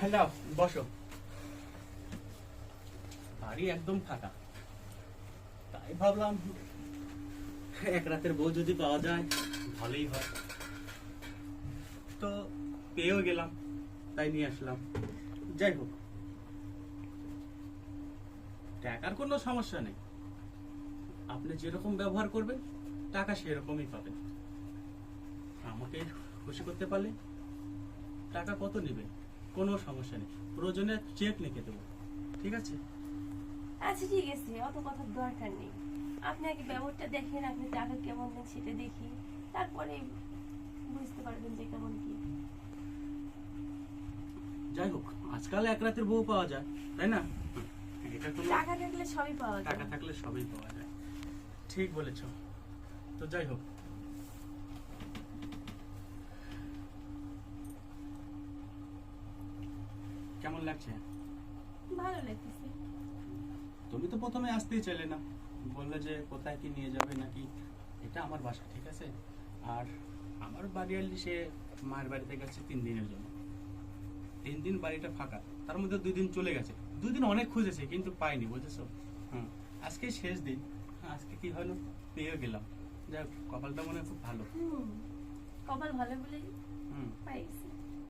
Hello বসো। বাড়ি একদম ফাঁকা। তাই ভাবলাম, এক রাতের বউ যদি পাওয়া যায়, ভালোই হয়। তো পেয়েও গেলাম, তাই নিয়ে আসলাম। যাই হোক, টাকার কোনো সমস্যা নেই। আপনি যেরকম ব্যবহার করবেন, টাকা সেরকমই পাবেন। আমাকে খুশি করতে পারলে টাকা কত নেবে? কোনো সমস্যা নেই। প্রয়োজনে চেক লিখে দেবো। ঠিক আছে? আচ্ছা ঠিক আছে অত কথার দরকার নেই। আপনি আগে ব্যবহারটা দেখেন আপনি টাকা কেমন দেন সেটা দেখি। তারপরে বুঝতে পারবেন যে কেমন কি। যাই হোক আজকাল এক রাতের বউ পাওয়া যায় তাই না? এটা টাকা থাকলে সবই পাওয়া টাকা থাকলে সবই পাওয়া যায়। ঠিক বলেছ। তো যাই হোক কেমন লাগছে? ভালো লাগতেছে। তুমি তো প্রথমে আসতেই চাইলে না। বললে যে কোথায় কি নিয়ে যাবে নাকি? এটা আমার বাসা ঠিক আছে? আর আমার বাড়ি আসলে সে মায়ের বাড়িতে গেছে তিন দিনের জন্য। তিন দিন বাড়িটা ফাঁকা। তার মধ্যে দুই দিন চলে গেছে। দুই দিন অনেক খুঁজেছে কিন্তু পাইনি বুঝেছ? হ্যাঁ আজকে শেষ দিন। আজকে কি হলো? পেয়ে গেলাম। যাক কপালটা মনে হয় খুব ভালো। কপাল ভালো বলে হুম। পাইছি।